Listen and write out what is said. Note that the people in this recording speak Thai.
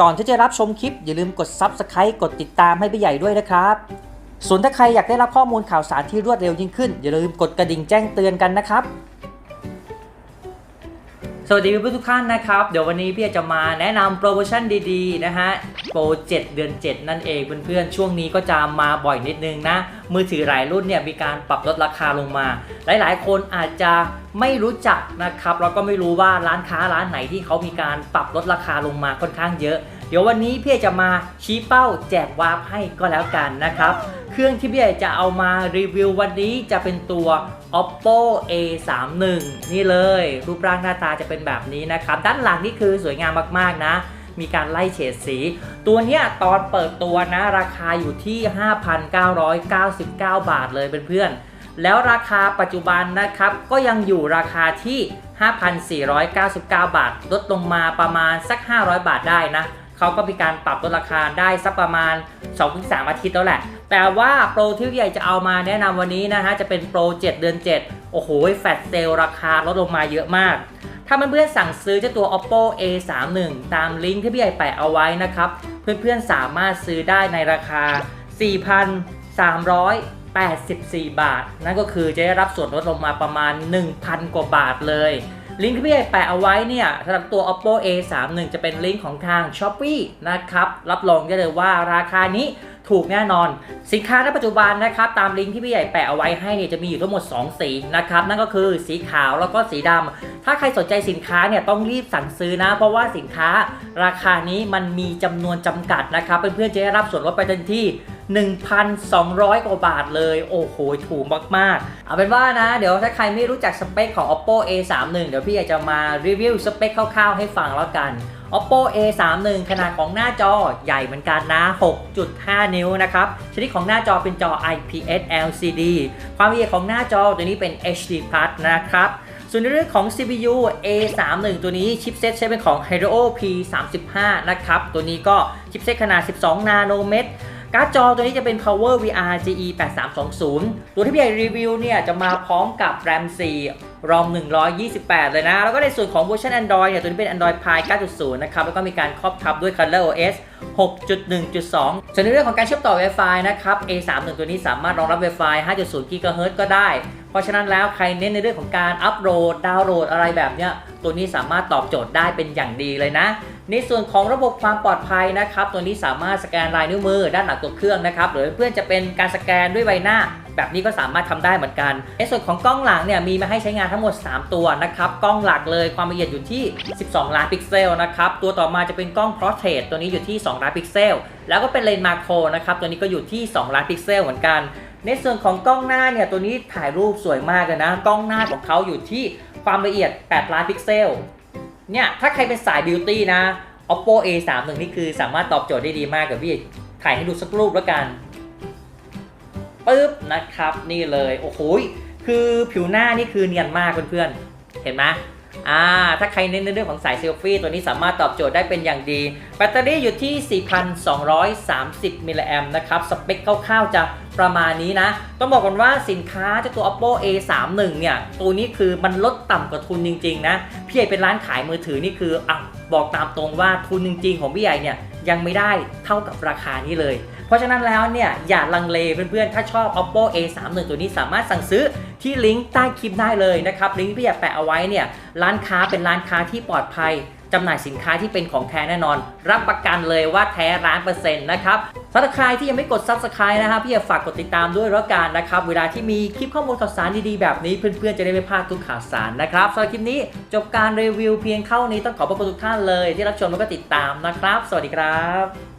ก่อนที่จะรับชมคลิปอย่าลืมกด Subscribe กดติดตามให้พี่ใหญ่ด้วยนะครับ ส่วนถ้าใครอยากได้รับข้อมูลข่าวสารที่รวดเร็วยิ่งขึ้น อย่าลืมกดกระดิ่งแจ้งเตือนกันนะครับ สวัสดีเพื่อนทุกท่านนะครับ เดี๋ยววันนี้พี่จะมาแนะนำโปรโมชั่นดีๆนะฮะโปรเจ็ดเดือน 7 นั่นเองเพื่อนๆช่วงนี้ก็จะมาบ่อยนิดนึงนะ มือถือหลายรุ่นเนี่ยมีการปรับลดราคาลงมา หลายๆ คนอาจจะไม่รู้จักนะครับแล้วก็ไม่รู้ว่าร้านค้าร้านไหนที่เขามีการปรับลดราคาลงมาค่อนข้างเยอะ เดี๋ยววันนี้พี่จะมาชี้เป้าแจกวาร์ปให้ก็แล้วกันนะครับ เครื่องที่พี่จะเอามารีวิววันนี้จะเป็นตัว oppo a 3 1นี่เลย รูปร่างหน้าตาจะเป็นแบบนี้นะครับ ด้านหลังนี่คือสวยงามมากๆนะ มีการไล่เฉดสี ตัวเนี้ยตอนเปิดตัวนะ ราคาอยู่ที่ 5,999 บาทเลยเพื่อนๆแล้วราคาปัจจุบันนะครับ ก็ยังอยู่ราคาที่ 5,499 บาท ลดลงมาประมาณสัก 500 บาทได้นะ เขาก็มีการปรับลดราคาได้สักประมาณ 2-3 อาทิตย์แล้วแหละ แต่ว่าโปรที่ใหญ่จะเอามาแนะนำวันนี้นะฮะจะเป็นโปร 7 เดือน 7 โอ้โหแฟลชเซลราคาลดลงมาเยอะมาก ถ้าเพื่อนๆสั่งซื้อเจ้าตัว oppo a 3 1ตามลิงก์ที่พี่ใหญ่แปะเอาไว้นะครับ เพื่อนๆสามารถซื้อได้ในราคา 4,384 บาท นั่นก็คือจะได้รับส่วนลดลงมาประมาณ 1,000 กว่าบาทเลย ลิงก์ที่พี่ใหญ่แปะเอาไว้เนี่ยสำหรับตัว oppo a 3 1จะเป็นลิงก์ของทาง s h o p e e นะครับรับรองได้เลยว่าราคานี้ถูกแน่นอน สินค้าในปัจจุบันนะครับตามลิงก์ที่พี่ใหญ่แปะเอาไว้ให้เนี่ยจะมีอยู่ทั้งหมด 2 สีนะครับนั่นก็คือสีขาวแล้วก็สีดำถ้าใครสนใจสินค้าเนี่ยต้องรีบสั่งซื้อนะ เพราะว่าสินค้าราคานี้มันมีจำนวนจำกัดนะครับเพื่อนๆจะได้รับส่วนลดไปทันที 1,200 กว่าบาทเลย โอ้โห ถูกมาก ๆ เอาเป็นว่านะ เดี๋ยวถ้าใครไม่รู้จักสเปคของ oppo a 3 1 เดี๋ยวพี่อยากจะมารีวิวสเปคคร่าวๆ ให้ฟังแล้วกัน oppo a 3 1 ขนาดของหน้าจอใหญ่เหมือนกันนะ 6.5 นิ้วนะครับ ชนิดของหน้าจอเป็นจอ IPS LCD ความละเอียดของหน้าจอตัวนี้เป็น HD Plus นะครับส่วนในเรื่องของ CPU A31 ตัวนี้ชิปเซตใช้เป็นของ Helio P35 นะครับ ตัวนี้ก็ชิปเซตขนาด 12 นาโนเมตร การ์ดจอตัวนี้จะเป็น Power VR GE 8320 ตัวที่พี่ใหญ่รีวิวเนี่ยจะมาพร้อมกับ RAM 4 ROM 128 เลยนะ แล้วก็ในส่วนของเวอร์ชัน Android เนี่ยตัวนี้เป็น Android Pie 9.0 นะครับ แล้วก็มีการครอบทับด้วย Color OS 6.1.2 ส่วนในเรื่องของการเชื่อมต่อ Wi-Fi นะครับ A31 ตัวนี้สามารถรองรับ Wi-Fi 5.0 GHz ก็ได้ เพราะฉะนั้นแล้วใครเน้นในเรื่องของการอัปโหลดดาวน์โหลดอะไรแบบเนี้ยตัวนี้สามารถตอบโจทย์ได้เป็นอย่างดีเลยนะ ในส่วนของระบบความปลอดภัยนะครับตัวนี้สามารถสแกนลายนิ้วมือด้านหลังตัวเครื่องนะครับหรือเพื่อนจะเป็นการสแกนด้วยใบหน้า แบบนี้ก็สามารถทำได้เหมือนกัน ในส่วนของกล้องหลังเนี่ยมีมาให้ใช้งานทั้งหมด 3 ตัวนะครับกล้องหลักเลยความละเอียดอยู่ที่ 12 ล้านพิกเซลนะครับตัวต่อมาจะเป็นกล้อง Portrait ตัวนี้อยู่ที่ 2 ล้านพิกเซลแล้วก็เป็นเลนส์มาโครนะครับตัวนี้ก็อยู่ที่ 2 ล้านพิกเซลเหมือนกันในส่วนของกล้องหน้าเนี่ยตัวนี้ถ่ายรูปสวยมากเลยนะ กล้องหน้าของเขาอยู่ที่ความละเอียด 8 ล้านพิกเซล เนี่ยถ้าใครเป็นสายบิวตี้นะ oppo a 3 1นี่คือสามารถตอบโจทย์ได้ดีมากกับพี่ถ่ายให้ดูสักรูปแล้วกันปึ๊บนะครับนี่เลย โอ้โหคือผิวหน้านี่คือเนียนมากเพื่อนๆเห็นไหม อ่าถ้าใครเน้นในเรื่องของสายเซลฟี่ตัวนี้สามารถตอบโจทย์ได้เป็นอย่างดี แบตเตอรี่อยู่ที่ 4,230 มิลลิแอมป์นะครับ สเปคคร่าวๆจะประมาณนี้นะ ต้องบอกก่อนว่าสินค้าเจ้าตัว oppo a 3 1เนี่ย ตัวนี้คือมันลดต่ำกว่าทุนจริงๆนะ พี่ใหญ่เป็นร้านขายมือถือนี่คืออะบอกตามตรงว่าทุนจริง ๆ ของพี่ใหญ่เนี่ยยังไม่ได้เท่ากับราคานี้เลย เพราะฉะนั้นแล้วเนี่ยอย่าลังเลเพื่อนๆ ถ้าชอบ oppo a 3 1ตัวนี้สามารถสั่งซื้อ ที่ลิงก์ใต้คลิปได้เลยนะครับลิงก์ที่พี่อยากแปะเอาไว้เนี่ยร้านค้าเป็นร้านค้าที่ปลอดภัยจำหน่ายสินค้าที่เป็นของแท้แน่นอน รับประกันเลยว่าแท้ร้านเปอร์เซ็นต์นะครับสำหรับใครที่ยังไม่กด subscribe นะครับพี่อยากฝากกดติดตามด้วยแล้วกันนะครับ เวลาที่มีคลิปข้อมูลข่าวสารดีๆแบบนี้ เพื่อนๆจะได้ไม่พลาดทุกข่าวสารนะครับสำหรับคลิปนี้จบการรีวิวเพียงเท่านี้ต้องขอบพระคุณทุกท่านเลย ที่รับชมแล้วก็ติดตามนะครับ สวัสดีครับ